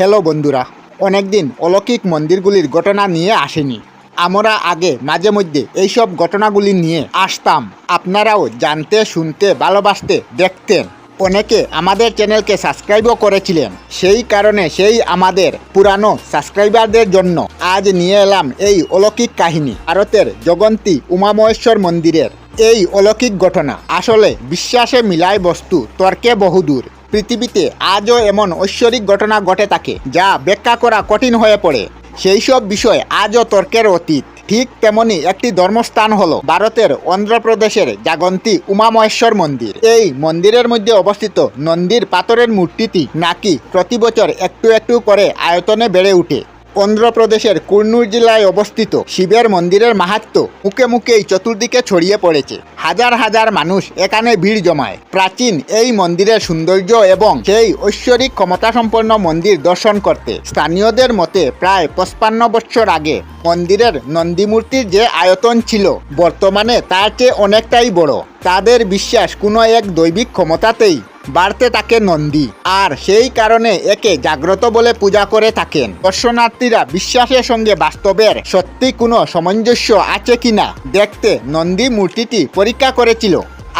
Hello বন্ধুরা, অনেকদিন অলৌকিক মন্দিরগুলির ঘটনা নিয়ে আসেনি। আমরা আগে মাঝে মধ্যে এইসব ঘটনাগুলি নিয়ে আসতাম। আপনারাও জানতে, শুনতে, ভালোবাসতে দেখতেন। অনেকে আমাদের চ্যানেলকে সাবস্ক্রাইবও করেছিলেন। সেই কারণে সেই আমাদের পুরানো সাবস্ক্রাইবারদের জন্য আজ নিয়ে এলাম এই অলৌকিক কাহিনী। ভারতের জগন্তী উমামহেশ্বর মন্দিরের এই অলৌকিক ঘটনা। আসলে বিশ্বাসে মিলায় বস্তু, তর্কে বহুদূর। পৃথিবীতে আজও এমন ঐশ্বরিক ঘটনা ঘটে থাকে, যা ব্যাখ্যা করা কঠিন হয়ে পড়ে। সেই সব বিষয় আজও তর্কের অতীত। ঠিক তেমনি একটি ধর্মস্থান হলো ভারতের অন্ধ্রপ্রদেশের জাগন্তী উমামহেশ্বর মন্দির। এই মন্দিরের মধ্যে অবস্থিত নন্দীর পাথরের মূর্তিটি নাকি প্রতি বছর একটু একটু করে আয়তনে বেড়ে ওঠে অন্ধ্রপ্রদেশের কুর্নুর জেলায় অবস্থিত শিবের মন্দিরের মাহাত্ম মুখে মুখেই চতুর্দিকে ছড়িয়ে পড়েছে। হাজার হাজার মানুষ এখানে ভিড় জমায়। প্রাচীন এই মন্দিরের সৌন্দর্য এবং সেই ঐশ্বরিক ক্ষমতাসম্পন্ন মন্দির দর্শন করতে স্থানীয়দের মতে প্রায় পঁচপান্ন বছর আগে মন্দিরের নন্দীমূর্তির যে আয়তন ছিল, বর্তমানে তার চেয়ে অনেকটাই বড়। তাদের বিশ্বাস কোনো এক দৈবিক ক্ষমতাতেই বাড়তে থাকে নন্দী। আর সেই কারণে একে জাগ্রত বলে পূজা করে থাকেন। দর্শনার্থীরা বিশ্বাসের সঙ্গে বাস্তবের সত্যি কোনো সামঞ্জস্য আছে কিনা দেখতে নন্দী মূর্তিটি পরীক্ষা করেছিল।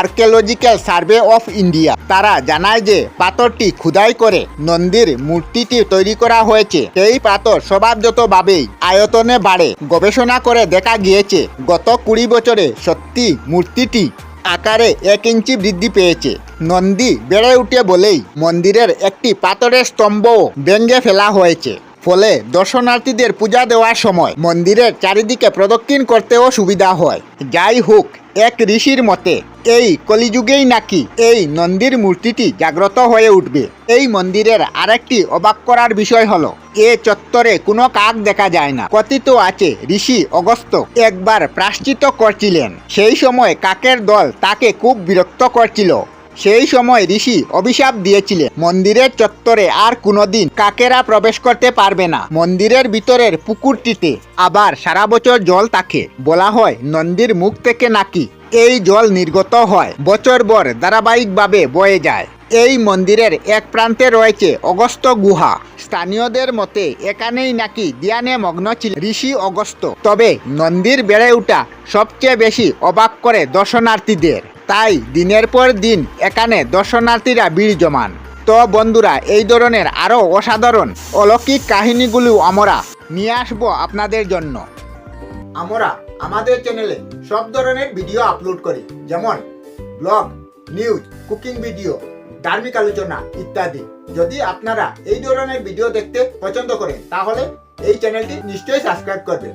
Archaeological survey of India. তারা জানায় যে পাথরটি খুদাই করে নন্দীর মূর্তিটি তৈরি করা হয়েছে। সেই পাথর স্বভাবগতভাবেই আয়তনে বাড়ে। গবেষণা করে দেখা গিয়েছে, গত কুড়ি বছরে সত্যি মূর্তিটি আকারে এক ইঞ্চি বৃদ্ধি পেয়েছে। নন্দী বেড়ে উঠে বলেই মন্দিরের একটি পাথরের স্তম্ভ ভেঙে ফেলা হয়েছে। ফলে দর্শনার্থীদের পূজা দেওয়ার সময় মন্দিরের চারিদিকে প্রদক্ষিণ করতেও সুবিধা হয়। যাই হোক এক ঋষির মতে, এই কলিযুগেই নাকি এই নন্দীর মূর্তিটি জাগ্রত হয়ে উঠবে। এই মন্দিরের আরেকটি অবাক করার বিষয় হলো, এ চত্বরে কোনো কাক দেখা যায় না। কথিত আছে, ঋষি অগস্ত একবার প্রাশ্চিত করছিলেন। সেই সময় কাকের দল তাকে খুব বিরক্ত করছিল। সেই সময় ঋষি অভিশাপ দিয়েছিলেন। মন্দিরের চত্বরে আর কোনোদিন কাকেরা প্রবেশ করতে পারবে না। মন্দিরের ভিতরের পুকুরটিতে আবার সারা বছর জল থাকে। বলা হয়, নন্দীর মুখ থেকে নাকি এই জল নির্গত হয়। বছর বছরভর ধারাবাহিকভাবে বয়ে যায়। এই মন্দিরের এক প্রান্তে রয়েছে অগস্ত গুহা। স্থানীয়দের মতে, এখানেই নাকি ধ্যানে মগ্ন ছিল ঋষি অগস্ত তবে নন্দীর বেড়ে ওঠা সবচেয়ে বেশি অবাক করে দর্শনার্থীদের। তাই দিনের পর দিন এখানে দর্শনার্থীরা ভিড় জমান। তো বন্ধুরা, এই ধরনের আরও অসাধারণ অলৌকিক কাহিনীগুলো আমরা নিয়ে আসব আপনাদের জন্য। আমরা আমাদের চ্যানেলে সব ধরনের ভিডিও আপলোড করি, যেমন ব্লগ, নিউজ, কুকিং ভিডিও, ধার্মিক আলোচনা ইত্যাদি। যদি আপনারা এই ধরনের ভিডিও দেখতে পছন্দ করেন, তাহলে এই চ্যানেলটি নিশ্চয়ই সাবস্ক্রাইব করবেন।